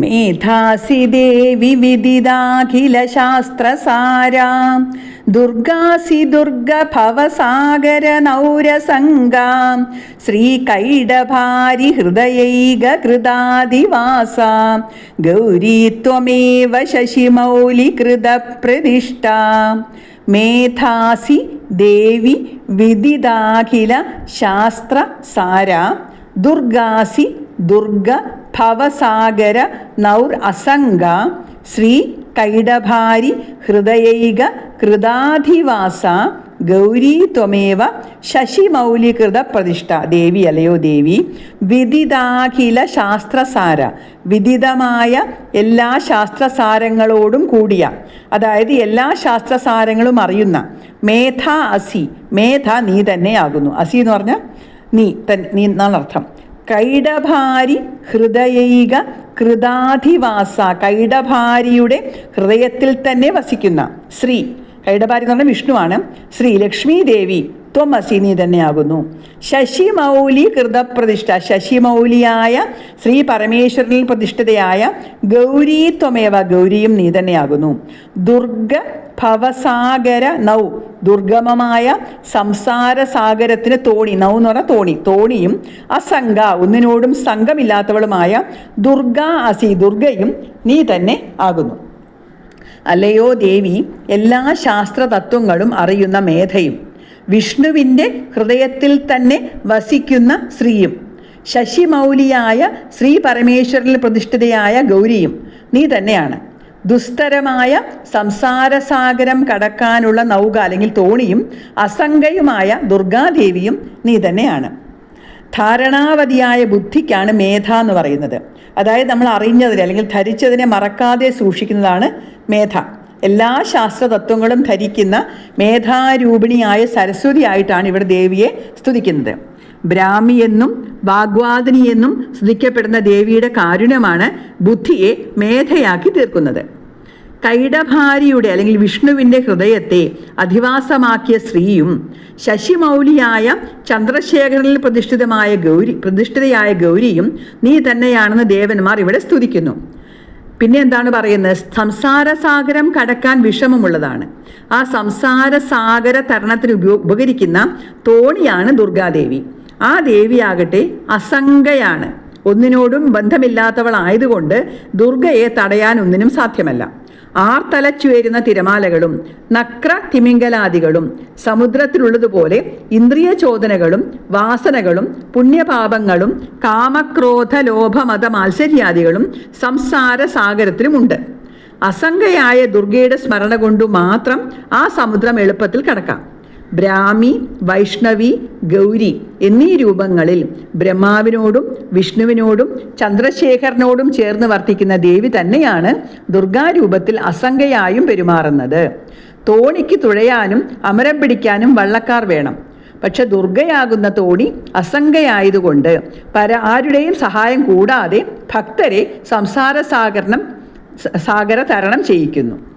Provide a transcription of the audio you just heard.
മേധാസി ദേവി വിദിതാഖില ശാസ്ത്രസാരാ ദുർഗാസി ദുർഗ ഭവസാഗര നൗരസംഗാ. ശ്രീകൈഡഭാരി കൃതാദിവാസ ഗൗരീ ത്വമേവ ശശിമൗലി കൃത പ്രതിഷ്ഠാ മേധാസി ദേവി വിദിതാഖില ശാസ്ത്രസാര ദുർഗാസി ദുർഗ ഭവസാഗര നൗർ അസംഗ ശ്രീ കൈഡഭാരി ഹൃദയൈക കൃതാധിവാസ ഗൗരീ ത്വമേവ ശശിമൗലികൃത പ്രതിഷ്ഠ. ദേവി അലയോ ദേവി? വിദിതാഖില ശാസ്ത്രസാര. വിദിതമായ എല്ലാ ശാസ്ത്രസാരങ്ങളോടും കൂടിയ അതായത് എല്ലാ ശാസ്ത്രസാരങ്ങളും അറിയുന്ന മേധ അസി. മേധ നീ തന്നെയാകുന്നു അസി എന്ന് പറഞ്ഞാൽ നീ തൻ നീ എന്നാണ് അർത്ഥം. കൈഡഭാരി ഹൃദയൈക കൃതാധിവാസ. കൈഡഭാരിയുടെ ഹൃദയത്തിൽ തന്നെ വസിക്കുന്ന ശ്രീ. കൈഡഭാരി എന്ന് പറഞ്ഞാൽ വിഷ്ണുവാണ്. ശ്രീ ലക്ഷ്മി ദേവി ത്വമസി നീ തന്നെയാകുന്നു. ശശിമൗലി കൃതപ്രതിഷ്ഠ ശശിമൗലിയായ ശ്രീ പരമേശ്വരനിൽ പ്രതിഷ്ഠിതയായ ഗൗരി ത്വമേവ ഗൗരിയും നീ തന്നെയാകുന്നു. ദുർഗ ഭവസാഗര നൗ ദുർഗമമായ സംസാര സാഗരത്തിന് തോണി നൗ എന്ന് പറഞ്ഞാൽ തോണി തോണിയും അസംഗ ഒന്നിനോടും സംഘമില്ലാത്തവളുമായ ദുർഗ അസി ദുർഗയും നീ തന്നെ ആകുന്നു. അല്ലയോ ദേവി എല്ലാ ശാസ്ത്ര തത്വങ്ങളും അറിയുന്ന മേധയും വിഷ്ണുവിന്റെ ഹൃദയത്തിൽ തന്നെ വസിക്കുന്ന ശ്രീയും ശശിമൗലിയായ ശ്രീ പരമേശ്വരനിൽ പ്രതിഷ്ഠിതയായ ഗൗരിയും നീ തന്നെയാണ്. ദുസ്തരമായ സംസാരസാഗരം കടക്കാനുള്ള നൗക അല്ലെങ്കിൽ തോണിയും അസംഗയുമായ ദുർഗാദേവിയും നീ തന്നെയാണ്. ധാരണാവതിയായ ബുദ്ധിക്കാണ് മേധ എന്ന് പറയുന്നത്. അതായത് നമ്മൾ അറിഞ്ഞതിനെ അല്ലെങ്കിൽ ധരിച്ചതിനെ മറക്കാതെ സൂക്ഷിക്കുന്നതാണ് മേധ. എല്ലാ ശാസ്ത്രതത്വങ്ങളും ധരിക്കുന്ന മേധാരൂപിണിയായ സരസ്വതി ആയിട്ടാണ് ഇവിടെ ദേവിയെ സ്തുതിക്കുന്നത്. ബ്രാഹ്മി എന്നും വാഗ്വാദിനി എന്നും സ്തുതിക്കപ്പെടുന്ന ദേവിയുടെ കാരുണ്യമാണ് ബുദ്ധിയെ മേധയാക്കി തീർക്കുന്നത്. കൈടഭാരിയുടെ അല്ലെങ്കിൽ വിഷ്ണുവിന്റെ ഹൃദയത്തെ അധിവാസമാക്കിയ സ്ത്രീയും ശശിമൗലിയായ ചന്ദ്രശേഖരനിൽ പ്രതിഷ്ഠിതമായ ഗൗരി പ്രതിഷ്ഠിതയായ ഗൗരിയും നീ തന്നെയാണെന്ന് ദേവന്മാർ ഇവിടെ സ്തുതിക്കുന്നു. പിന്നെ എന്താണ് പറയുന്നത്? സംസാര സാഗരം കടക്കാൻ വിഷമമുള്ളതാണ്. ആ സംസാര സാഗര തരണത്തിന് ഉപകരിക്കുന്ന തോണിയാണ് ദുർഗാദേവി. ആ ദേവിയാകട്ടെ അസംഗയാണ്. ഒന്നിനോടും ബന്ധമില്ലാത്തവളായതുകൊണ്ട് ദുർഗയെ തടയാൻ ഒന്നിനും സാധ്യമല്ല. ആർത്തലച്ചുയരുന്ന തിരമാലകളും നക്ര തിമിംഗലാദികളും സമുദ്രത്തിലുള്ളതുപോലെ ഇന്ദ്രിയ ചോദനകളും വാസനകളും പുണ്യപാപങ്ങളും കാമക്രോധ ലോഭമത മാത്സര്യാദികളും സംസാര സാഗരത്തിലുമുണ്ട് അസംഖയായ ദുർഗയുടെ സ്മരണ കൊണ്ടു മാത്രം ആ സമുദ്രം എളുപ്പത്തിൽ കടക്കാം. ബ്രാഹ്മി വൈഷ്ണവി ഗൗരി എന്നീ രൂപങ്ങളിൽ ബ്രഹ്മാവിനോടും വിഷ്ണുവിനോടും ചന്ദ്രശേഖരനോടും ചേർന്ന് വർത്തിക്കുന്ന ദേവി തന്നെയാണ് ദുർഗാരൂപത്തിൽ അസംഗയായും പെരുമാറുന്നത്. തോണിക്ക് തുഴയാനും അമരം പിടിക്കാനും വള്ളക്കാർ വേണം. പക്ഷെ ദുർഗയാകുന്ന തോണി അസംഖ്യയായതുകൊണ്ട് പര ആരുടെയും സഹായം കൂടാതെ ഭക്തരെ സംസാര സാഗരണം സാഗര തരണം ചെയ്യിക്കുന്നു.